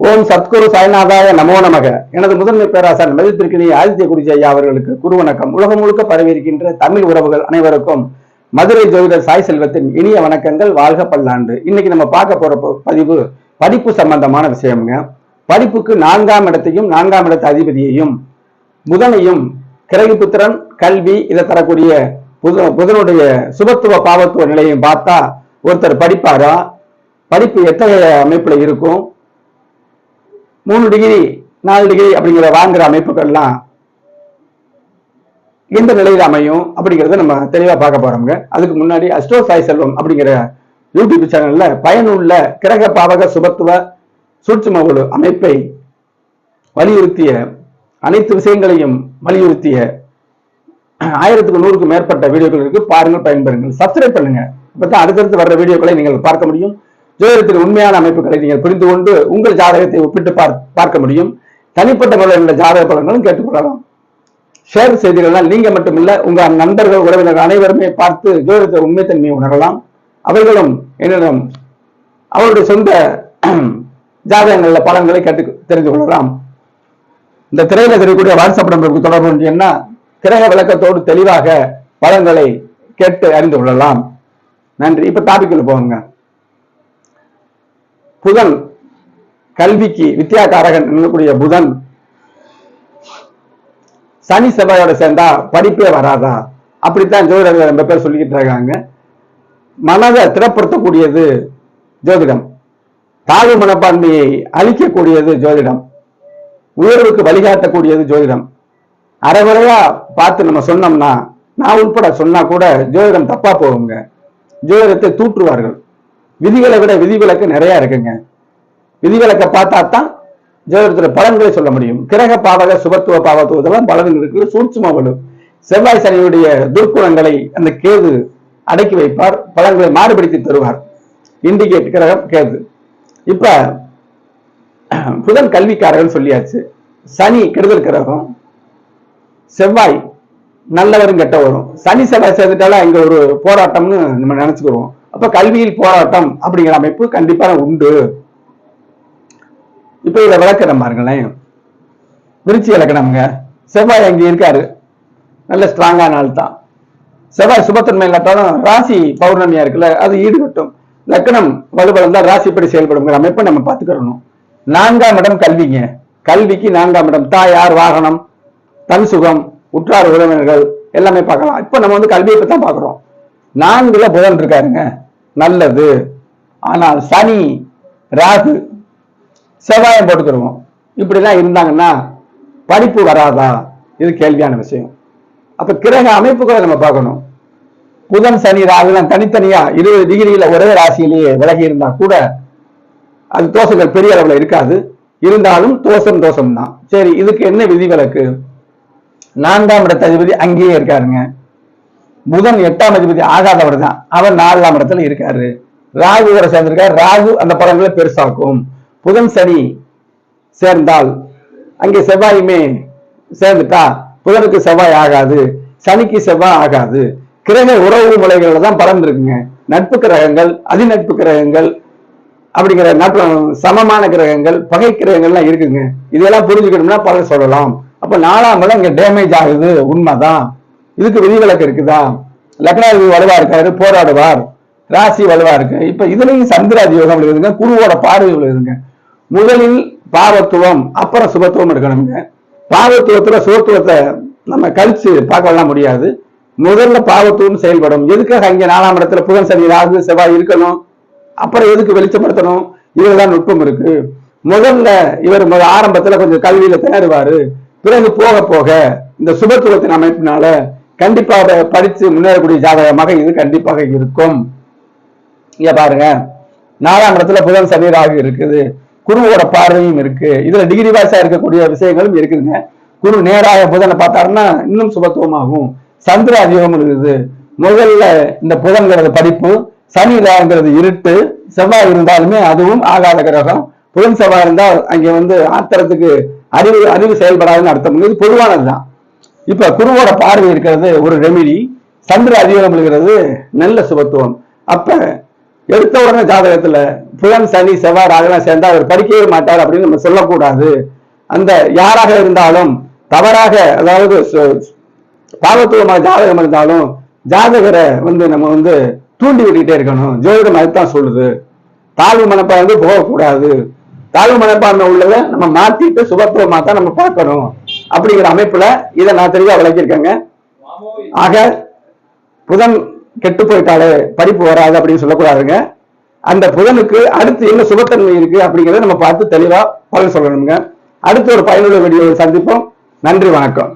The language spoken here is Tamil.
ஓம் சத்குரு சாய்நாதாய நமோ நமக. எனது முதன்மை பேராசார் மதித்திருக்கினி ஆதித்ய குருஜி ஐயா அவர்களுக்கு குரு வணக்கம் உலகம் முழுக்க பரவியிருக்கின்ற தமிழ் உறவுகள் அனைவருக்கும் மதுரை ஜோதிடர் சாய் செல்வத்தின் இனிய வணக்கங்கள். வாழ்க பல்லாண்டு. இன்னைக்கு நம்ம பார்க்க போற பதிவு படிப்பு சம்பந்தமான விஷயம்ங்க. படிப்புக்கு நான்காம் இடத்தையும் நான்காம் இடத்து அதிபதியையும் புதனையும் கிரகிபுத்திரன் கல்வி இதை தரக்கூடிய புத புதனுடைய சுபத்துவ பாவத்துவ நிலையையும் பார்த்தா ஒருத்தர் படிப்பாரா? படிப்பு எத்தகைய அமைப்புல இருக்கும்? மூணு டிகிரி நாலு டிகிரி அப்படிங்கிற வாங்குற அமைப்புகள்லாம் எந்த நிலையில் அமையும் அப்படிங்கறத நம்ம தெளிவா பார்க்க போறோம்ங்க. அதுக்கு முன்னாடி அஸ்ட்ரோ சாய் செல்வம் அப்படிங்கிற யூடியூப் சேனல்ல பயனுள்ள கிரக பாவக சுபத்துவ சூட்சும ஒரு அமைப்பை வலியுறுத்திய அனைத்து விஷயங்களையும் வலியுறுத்திய ஆயிரத்துக்கு நூறுக்கும் மேற்பட்ட வீடியோக்கள் இருக்கு. பாருங்கள் பயன்பெறுங்கள். சப்ஸ்கிரைப் பண்ணுங்க. அப்பதான் அடுத்தடுத்து வர்ற வீடியோக்களை நீங்கள் பார்க்க முடியும். ஜோதிடத்தின் உண்மையான அமைப்புகளை நீங்கள் புரிந்து கொண்டு உங்கள் ஜாதகத்தை ஒப்பிட்டு பார்க்க முடியும். தனிப்பட்ட முறையில் ஜாதக பலன்களும் கேட்டுக்கொள்ளலாம் ஷேர் செய்திகள்னால் நீங்க மட்டுமில்ல உங்க நண்பர்கள் உறவினர்கள் அனைவருமே பார்த்து ஜோதிடத்தை உண்மைத்தன்மையை உணரலாம். அவர்களும் என்னிடம் அவருடைய சொந்த ஜாதகங்கள்ல பலன்களை கேட்டு தெரிந்து கொள்ளலாம். இந்த திரையில தெரியக்கூடிய வாட்ஸ்அப் நம்பருக்கு தொடர்பு என்ன கிரக விளக்கத்தோடு தெளிவாக பலன்களை கேட்டு அறிந்து கொள்ளலாம். நன்றி. இப்ப டாபிக்ல போங்க புதன் கல்விக்கு வித்யாகாரகன் என்னக்கூடிய புதன். சனி செவ்வாயோட சேர்ந்தா படிப்பே வராதா? அப்படித்தான் ஜோதிடர்கள் ரொம்ப பேர் சொல்லிக்கிட்டு இருக்காங்க. மனதை திறப்படுத்தக்கூடியது ஜோதிடம். தாழ்வு மனப்பான்மையை அழிக்கக்கூடியது ஜோதிடம். உயர்வுக்கு வழிகாட்டக்கூடியது ஜோதிடம். அரைகுறையா பார்த்து நம்ம சொன்னோம்னா நான் உட்பட சொன்னா கூட ஜோதிடம் தப்பா போகுங்க. ஜோதிடத்தை தூற்றுவார்கள். விதிகளை விட விதிவிலக்கு நிறைய இருக்குங்க. விதிவிலக்கை பார்த்தா தான் ஜோதிடத்துல பலன்களை சொல்ல முடியும். கிரக பாவக சுபத்துவ பாவத்துவ இதெல்லாம் பலன் இருக்கு சூட்சும வலு. செவ்வாய் சனியுடைய துர்க்குணங்களை அந்த கேது அடக்கி வைப்பார். பலன்களை மாறுபடுத்தி தருவார். இண்டிகேட் கிரகம் கேது. இப்ப புதன் கல்விக்காரர்கள் சொல்லியாச்சு. சனி கெடுதல் கிரகம். செவ்வாய் நல்லவரும் கெட்டவரும். சனி செவ்வாய் சேர்ந்துட்டாலும் இங்க ஒரு போராட்டம்னு நம்ம நினைச்சுக்கிறோம் அப்ப கல்வியில் போராட்டம் அப்படிங்கிற அமைப்பு கண்டிப்பா உண்டு. இப்ப இதை விளக்கிறேன் பாருங்களேன். விருச்சி இலக்கணம்ங்க. செவ்வாய் அங்க இருக்காரு. நல்ல ஸ்ட்ராங்கான நாள் தான். செவ்வாய் சுபத்தன்மை இல்லாட்டாலும் ராசி பௌர்ணமியா இருக்குல்ல அது ஈடுபட்டும் லக்கணம் வலுவளந்தா ராசிப்படி செயல்படுங்கிற அமைப்பை நம்ம பார்த்துக்கிறணும். நான்காம் இடம் கல்விங்க. கல்விக்கு நான்காம் இடம். தாயார் வாகனம் தன் சுகம் உற்றார் உறவினர்கள் எல்லாமே பார்க்கலாம். இப்ப நம்ம வந்து கல்வியை பத்தி தான் பார்க்கிறோம். நான்குல புதன் இருக்காருங்க. நல்லது. ஆனால் சனி ராகு செவ்வாயம் போட்டுக்கிடுவோம். இப்படிலாம் இருந்தாங்கன்னா படிப்பு வராதா? இது கேள்வியான விஷயம். அப்ப கிரக அமைப்புகளை நம்ம பார்க்கணும். புதன் சனி ராகுலாம் தனித்தனியா இருபது டிகிரியில ஒரே ராசியிலேயே விலகி இருந்தா கூட அது தோஷங்கள் பெரிய அளவில் இருக்காது. இருந்தாலும் தோஷம் தோஷம் தான் சரி இதுக்கு என்ன விதிவிலக்கு? நான்காம் இடத்த அதிபதி அங்கேயே இருக்காருங்க. புதன் எட்டாம் அதிபதி ஆகாதவர் தான் அவர் நாலாம் இடத்துல இருக்காரு. ராகு வரை சேர்ந்திருக்காரு. ராகு அந்த படங்களை பெருசாக்கும். புதன் சனி சேர்ந்தால் அங்கே செவ்வாயுமே சேர்ந்துட்டா புதனுக்கு செவ்வாய் ஆகாது. சனிக்கு செவ்வாய் ஆகாது. கிரக உறவு முறைகள்ல தான் பலன் இருக்குங்க. நட்பு கிரகங்கள் அதிநட்பு கிரகங்கள் அப்படிங்கிற நட்பு சமமான கிரகங்கள் பகை கிரகங்கள்லாம் இருக்குங்க. இதெல்லாம் புரிஞ்சுக்கணும்னா பலன் சொல்லலாம். அப்ப நாலாம் இடம் இங்க டேமேஜ் ஆகுது. உண்மைதான். இதுக்கு விதிவிலக்கு இருக்குதா? லக்னாதிபதி வலுவா இருக்காரு போராடுவார். ராசி வலுவா இருக்கு. இப்ப இதுலயும் சந்திராஜ் யோகம் இருக்குதுங்க குருவோட பார்வை இருக்குதுங்க முதலில் பாவத்துவம் அப்புறம் சுபத்துவம் இருக்கணுங்க பாவத்துவத்துல சுபத்துவத்தை நம்ம கழிச்சு பார்க்கலாம் முடியாது. முதல்ல பாவத்துவம் செயல்படும். எதுக்காக அங்க நாலாம் இடத்துல புதன் சனி ராகு செவ்வாய் இருக்கணும்? அப்புறம் எதுக்கு வெளிச்சப்படுத்தணும்? இதுலதான் நுட்பம் இருக்கு. முதல்ல இவர் ஆரம்பத்துல கொஞ்சம் கல்வியில திணறுவாரு. பிறகு போக போக இந்த சுபத்துவத்தின் அமைப்பினால கண்டிப்பாக படிச்சு முன்னேறக்கூடிய ஜாதகமாக இது கண்டிப்பாக இருக்கும். இங்க பாருங்க. நாலாம் இடத்துல புதன் சனி ராகு இருக்குது. குருவோட பார்வையும் இருக்கு. இதுல டிகிரி வாய்ஸா இருக்கக்கூடிய விஷயங்களும் இருக்குதுங்க. குரு நேராக புதனை பார்த்தாருன்னா இன்னும் சுபத்துவமாகும். சந்திர அதிகம் இருக்குது. முதல்ல இந்த புதன்கிறது படிப்பு சனி ராகுங்கிறது இருட்டு. செவ்வாய் இருந்தாலுமே அதுவும் ஆகாத கிரகம். புதன் செவ்வாய் இருந்தால் அங்கே வந்து ஆத்திரத்துக்கு அறிவு அறிவு செயல்படாதுன்னு அர்த்தம். இது பொதுவானதுதான். இப்ப குருவோட பார்வை இருக்கிறது ஒரு ரெமிடி சந்திர அதிகாரம் இருக்கிறது நல்ல சுபத்துவம். அப்ப எடுத்த உடனே ஜாதகத்துல புதன் சனி செவ்வாய் ராகலாம் சேர்ந்தா அவர் படிக்கவே மாட்டார் அப்படின்னு நம்ம சொல்லக்கூடாது. அந்த யாராக இருந்தாலும் தவறாக அதாவது சு- ஜாதகம் இருந்தாலும் ஜாதகரை வந்து நம்ம வந்து தூண்டி விட்டுக்கிட்டே இருக்கணும். ஜோதிடம் அதுதான் சொல்லுது. தாழ்வு மனப்பான்மை போகக்கூடாது. தாழ்வு மனப்பான்மை உள்ளதை நம்ம மாத்திட்டு சுபத்துவமாக தான் நம்ம பார்க்கணும். அப்படிங்கிற அமைப்புல இதை நான் தெளிவா விளக்கியிருக்கேங்க. ஆக புதன் கெட்டு போயிட்டாலே படிப்பு வராது அப்படின்னு சொல்லக்கூடாதுங்க. அந்த புதனுக்கு அடுத்து என்ன சுபத்தன்மை இருக்கு அப்படிங்கிறத நம்ம பார்த்து தெளிவா பலன் சொல்லணுங்க. அடுத்து ஒரு பயனுள்ள வீடியோ சந்திப்போம். நன்றி வணக்கம்.